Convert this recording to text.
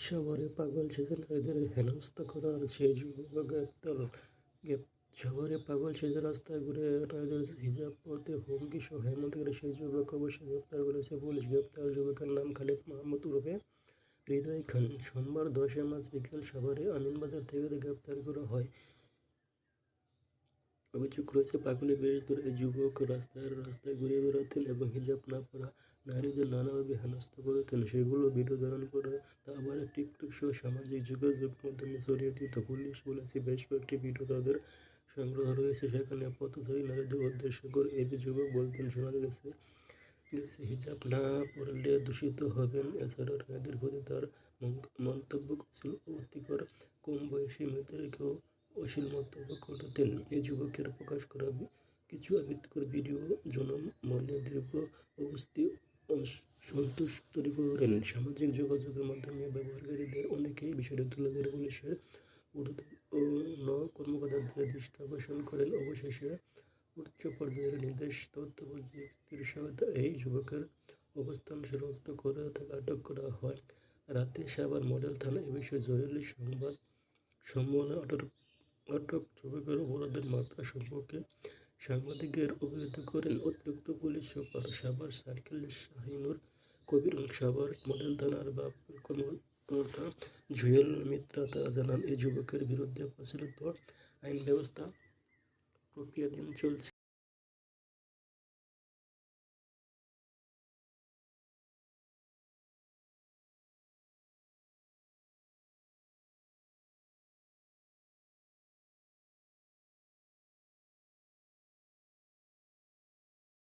শহরে পাগল সেজে নারীদের হেনস্থা করার যুবক গ্রেপ্তার সবারই পাগল সেজে রাস্তায় ঘুরে রায়দের হিজাব পড়তে হুমকি সহ হেমন্তকারী সেই যুবক অবশ্যই গ্রেপ্তার করেছে পুলিশ। গ্রেপ্তার যুবকের নাম খালিদ মাহমুদ উরফে হৃদয় খান। সোমবার দশই মার্চ বিকেল সাভারে আমিনবাজার থেকে গ্রেপ্তার করা হয়। অভিযোগ রয়েছে পাগলের বেশ ধরে যুবক রাস্তায় রাস্তায় ঘুরে বেড়াতেন এবং হিজাব না পরা নারীদের নানাভাবে হেনস্থা করতেন সেগুলো ভিডিও ধারণ করে তা আবার টিকটক সহ সামাজিক যোগাযোগ মাধ্যমে ছড়িয়ে দিত পুলিশ বলেছে, বেশ কয়েকটি ভিডিও তাদের সংগ্রহ রয়েছে। সেখানে পথচারী নারীদের উদ্দেশ্য করে এই যুবক বলতেন, শোনা গেছে গেছে, হিজাব না পরলে দূষিত হবেন। এছাড়াও নারীদের প্রতি তার মন্তব্য ছিল অতিকর। কম বয়সী মেয়েদেরকেও অশ্লীল মন্তব্য করতেন। এই যুবকের প্রকাশ করা কিছু আবৃত্তিকর ভিডিও জনমনে দীর্ঘ অবস্থি অসন্তোষ তৈরি করেন। সামাজিক যোগাযোগের মাধ্যমে ব্যবহারকারীদের অনেকেই বিষয়টি তুলে ধরে পুলিশের ঊর্ধ্বতন কর্মকর্তাদের দৃষ্টি আকর্ষণ করেন। অবশেষে উচ্চ পর্যায়ের নির্দেশ, তথ্য প্রযুক্তির সহায়তা এই যুবকের অবস্থান শনাক্ত করে তাকে আটক করা হয়। রাতে সাভার মডেল থানায় এ বিষয়ে জরুরি সংবাদ সম্মেলনে আটক আটক যুবকের অপরাধের মাত্রা সম্পর্কে সাংবাদিকদের অবহিত করেন অতিরিক্ত police super Savar circle Shahinur Kabir Savar model থানার বা কর্মকর্তা জুয়েল মিত্রা তারা জানান এই যুবকের বিরুদ্ধে প্রচলিত আইন ব্যবস্থা প্রক্রিয়াধীন চলছে।